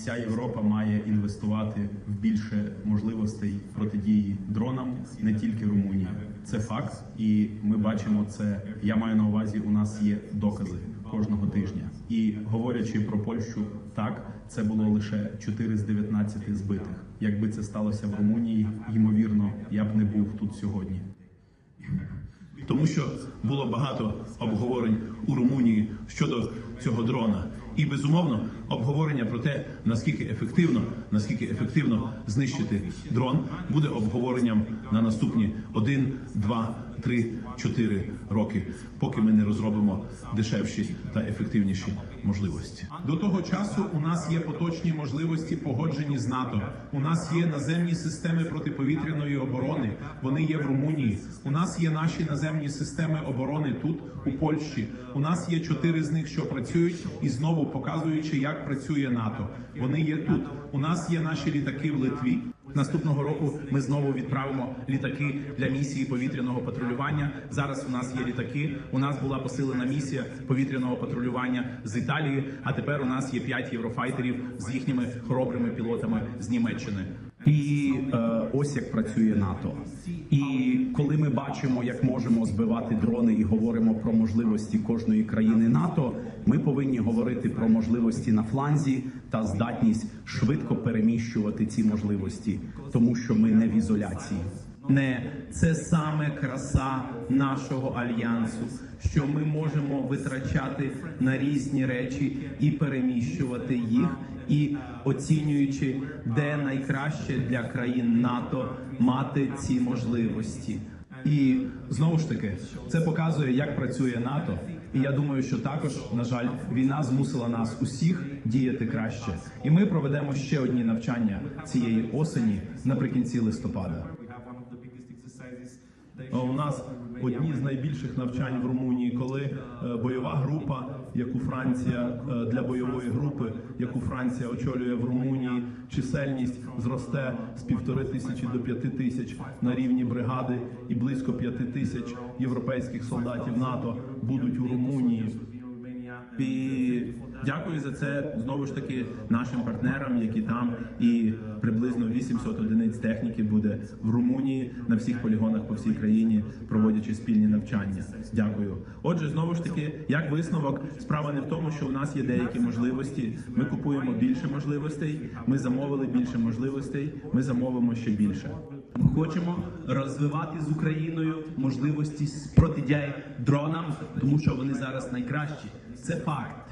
вся Європа має інвестувати в більше можливостей протидії дронам, не тільки Румунія. Це факт, і ми бачимо це. Я маю на увазі, у нас є докази кожного тижня. І говорячи про Польщу, так це було лише 4 з 19 збитих. Якби це сталося в Румунії, ймовірно, я б не був тут сьогодні. тому що було багато обговорень у Румунії щодо цього дрона. І безумовно обговорення про те, наскільки ефективно, наскільки ефективно знищити дрон, буде обговоренням на наступні 1, 2, 3, 4 роки, поки ми не розробимо дешевші та ефективніші можливості. До того часу у нас є поточні можливості погоджені з НАТО. У нас є наземні системи протиповітряної оборони. Вони є в Румунії. У нас є наші наземні системи оборони тут, у Польщі. У нас є чотири з них, що працюють, і знову показуючи, як працює НАТО. Вони є тут. У нас є наші літаки в Литві. Наступного року ми знову відправимо літаки для місії повітряного патрулювання. Зараз у нас є літаки. У нас була посилена місія повітряного патрулювання з Італії. А тепер у нас є п'ять єврофайтерів з їхніми хоробрими пілотами з Німеччини. І е, ось як працює НАТО. І коли ми бачимо, як можемо збивати дрони і говоримо про можливості кожної країни НАТО, ми повинні говорити про можливості на фланзі та здатність швидко переміщувати ці можливості, тому що ми не в ізоляції. Не це саме краса нашого альянсу, що ми можемо витрачати на різні речі і переміщувати їх, і оцінюючи, де найкраще для країн НАТО мати ці можливості. І знову ж таки, це показує, як працює НАТО. І я думаю, що також, на жаль, війна змусила нас усіх діяти краще. І ми проведемо ще одні навчання цієї осені наприкінці листопада. Е, У нас одні з найбільших навчань в Румунії, коли е, бойова група, яку Франція е, для бойової групи, яку Франція очолює в Румунії, чисельність зросте з півтори тисячі до п'яти тисяч на рівні бригади, і близько п'яти тисяч європейських солдатів НАТО будуть у Румунії. Дякую за це знову ж таки нашим партнерам, які там, і приблизно 800 одиниць техніки буде в Румунії на всіх полігонах по всій країні, проводячи спільні навчання. Дякую. Отже, знову ж таки, як висновок, справа не в тому, що у нас є деякі можливості. Ми купуємо більше можливостей. Ми замовили більше можливостей. Ми замовимо ще більше. Ми хочемо розвивати з Україною можливості протидії дронам, тому що вони зараз найкращі. Це факт.